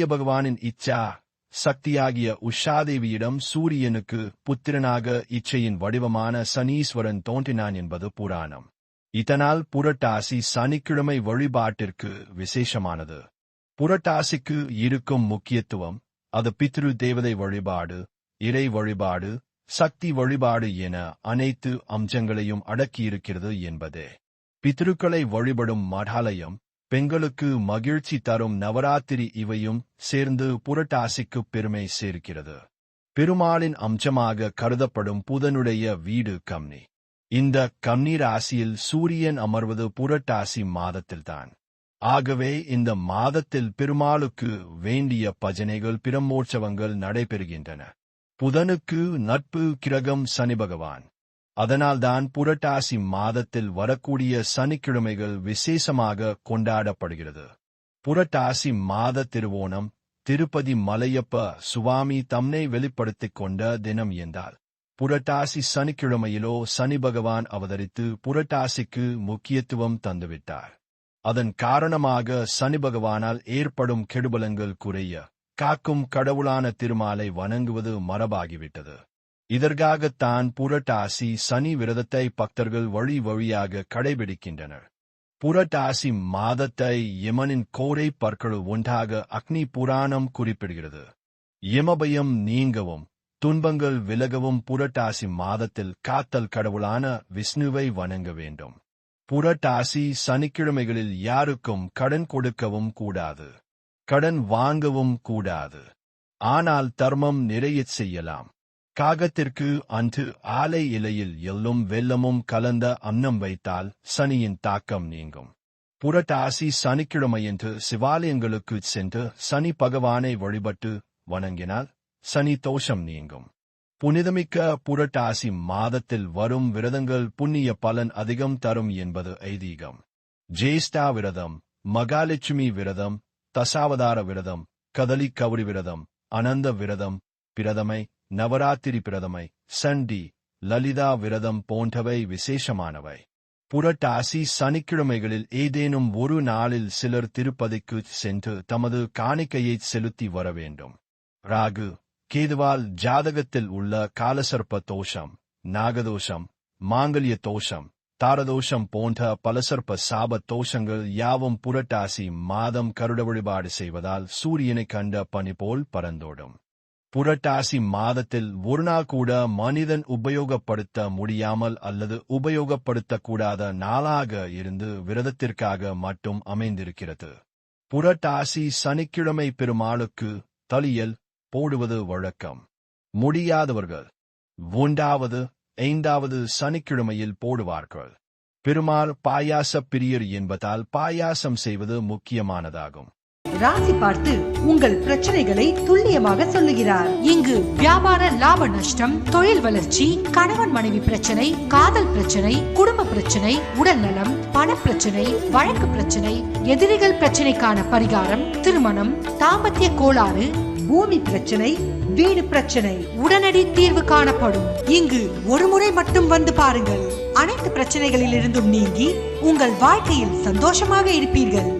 சூரிய பகவானின் இச்சா சக்தியாகிய உஷாதேவியிடம் சூரியனுக்கு புத்திரனாக இச்சையின் வடிவமான சனீஸ்வரன் தோன்றினான் என்பது புராணம். இதனால் புரட்டாசி சனிக்கிழமை வழிபாட்டிற்கு விசேஷமானது. புரட்டாசிக்கு இருக்கும் முக்கியத்துவம் அது பித்ரு தேவதை வழிபாடு இறை வழிபாடு சக்தி வழிபாடு என அனைத்து அம்சங்களையும் அடக்கியிருக்கிறது என்பதே. பித்ருக்களை வழிபடும் மடாலயம் பெண்களுக்கு மகிழ்ச்சி தரும் நவராத்திரி இவையும் சேர்ந்து புரட்டாசிக்கு பெருமை சேர்க்கிறது. பெருமாளின் அம்சமாக கருதப்படும் புதனுடைய வீடு கம்னி. இந்த கம்னி ராசியில் சூரியன் அமர்வது புரட்டாசி மாதத்தில்தான். ஆகவே இந்த மாதத்தில் பெருமாளுக்கு வேண்டிய பஜனைகள் பிரம்மோற்சவங்கள் நடைபெறுகின்றன. புதனுக்கு நட்பு கிரகம் சனி பகவான். அதனால்தான் புரட்டாசி மாதத்தில் வரக்கூடிய சனிக்கிழமைகள் விசேஷமாக கொண்டாடப்படுகிறது. புரட்டாசி மாத திருவோணம் திருப்பதி மலையப்ப சுவாமி தம்னை வெளிப்படுத்திக் கொண்ட தினம் என்றால் புரட்டாசி சனிக்கிழமையிலோ சனி பகவான் அவதரித்து புரட்டாசிக்கு முக்கியத்துவம் தந்துவிட்டார். அதன் காரணமாக சனி பகவானால் ஏற்படும் கெடுபலங்கள் குறைய காக்கும் கடவுளான திருமாலை வணங்குவது மரபாகிவிட்டது. இதற்காகத்தான் புரட்டாசி சனி விரதத்தை பக்தர்கள் வழி வழியாக கடைபிடிக்கின்றனர். புரட்டாசி மாதத்தை யமனின் கோரை பற்கள் ஒன்றாக அக்னி புராணம் குறிப்பிடுகிறது. யமபயம் நீங்கவும் துன்பங்கள் விலகவும் புரட்டாசி மாதத்தில் காத்தல் கடவுளான விஷ்ணுவை வணங்க வேண்டும். புரட்டாசி சனிக்கிழமைகளில் யாருக்கும் கடன் கொடுக்கவும் கூடாது. கடன் வாங்கவும் கூடாது. ஆனால் தர்மம் நிறையச் செய்யலாம். காகத்திற்கு அன்று ஆலை இலையில் எள்ளும் வெள்ளமும் கலந்த அன்னம் வைத்தால் சனியின் தாக்கம் நீங்கும். புரட்டாசி சனிக்கிழமையன்று சிவாலயங்களுக்கு சென்று சனி பகவானை வழிபட்டு வணங்கினால் சனி தோஷம் நீங்கும். புனிதமிக்க புரட்டாசி மாதத்தில் வரும் விரதங்கள் புண்ணிய பலன் அதிகம் தரும் என்பது ஐதீகம். ஜேஷ்டா விரதம் மகாலட்சுமி விரதம் தசாவதார விரதம் கதலி கவுரி விரதம் அனந்த விரதம் பிரதமை நவராத்திரி பிரதமை சண்டி லலிதா விரதம் போன்றவை விசேஷமானவை. புரட்டாசி சனிக்கிழமைகளில் ஏதேனும் ஒரு நாளில் சிலர் திருப்பதிக்கு சென்று தமது காணிக்கையை செலுத்தி வர வேண்டும் ராகு கேதுவால் ஜாதகத்தில் உள்ள காலசர்ப்ப தோஷம் நாகதோஷம் மாங்கல்ய தோஷம் தாரதோஷம் போன்ற பலசர்ப்ப சாப தோஷங்கள் யாவும் புரட்டாசி மாதம் கருட வழிபாடு செய்வதால் சூரியனை கண்ட பனி போல் பறந்தோடும். புரட்டாசி மாதத்தில் ஒரு நாள் கூட மனிதன் உபயோகப்படுத்த முடியாமல் அல்லது உபயோகப்படுத்தக்கூடாத நாளாக இருந்து விரதத்திற்காக மட்டும் அமைந்திருக்கிறது. புரட்டாசி சனிக்கிழமை பெருமாளுக்கு தலியல் போடுவது வழக்கம். முடியாதவர்கள். ஒன்றாவது ஐந்தாவது சனிக்கிழமையில் போடுவார்கள். பெருமாள் பாயாச பிரியர் என்பதால் பாயாசம் செய்வது முக்கியமானதாகும். ராசி பார்த்து உங்கள் பிரச்சனைகளை துல்லியமாக சொல்லுகிறார். இங்கு வியாபார லாப நஷ்டம் தொழில் வளர்ச்சி கணவன் மனைவி பிரச்சனை காதல் பிரச்சனை குடும்ப பிரச்சனை உடல் நலம் பண பிரச்சனை வழக்கு பிரச்சனை எதிரிகள் பிரச்சனைக்கான பரிகாரம் திருமணம் தாம்பத்திய கோளாறு பூமி பிரச்சனை வீடு பிரச்சனை உடனடி தீர்வு காணப்படும். இங்கு ஒரு முறை மட்டும் வந்து பாருங்கள். அனைத்து பிரச்சனைகளில் இருந்தும் நீங்கி உங்கள் வாழ்க்கையில் சந்தோஷமாக இருப்பீர்கள்.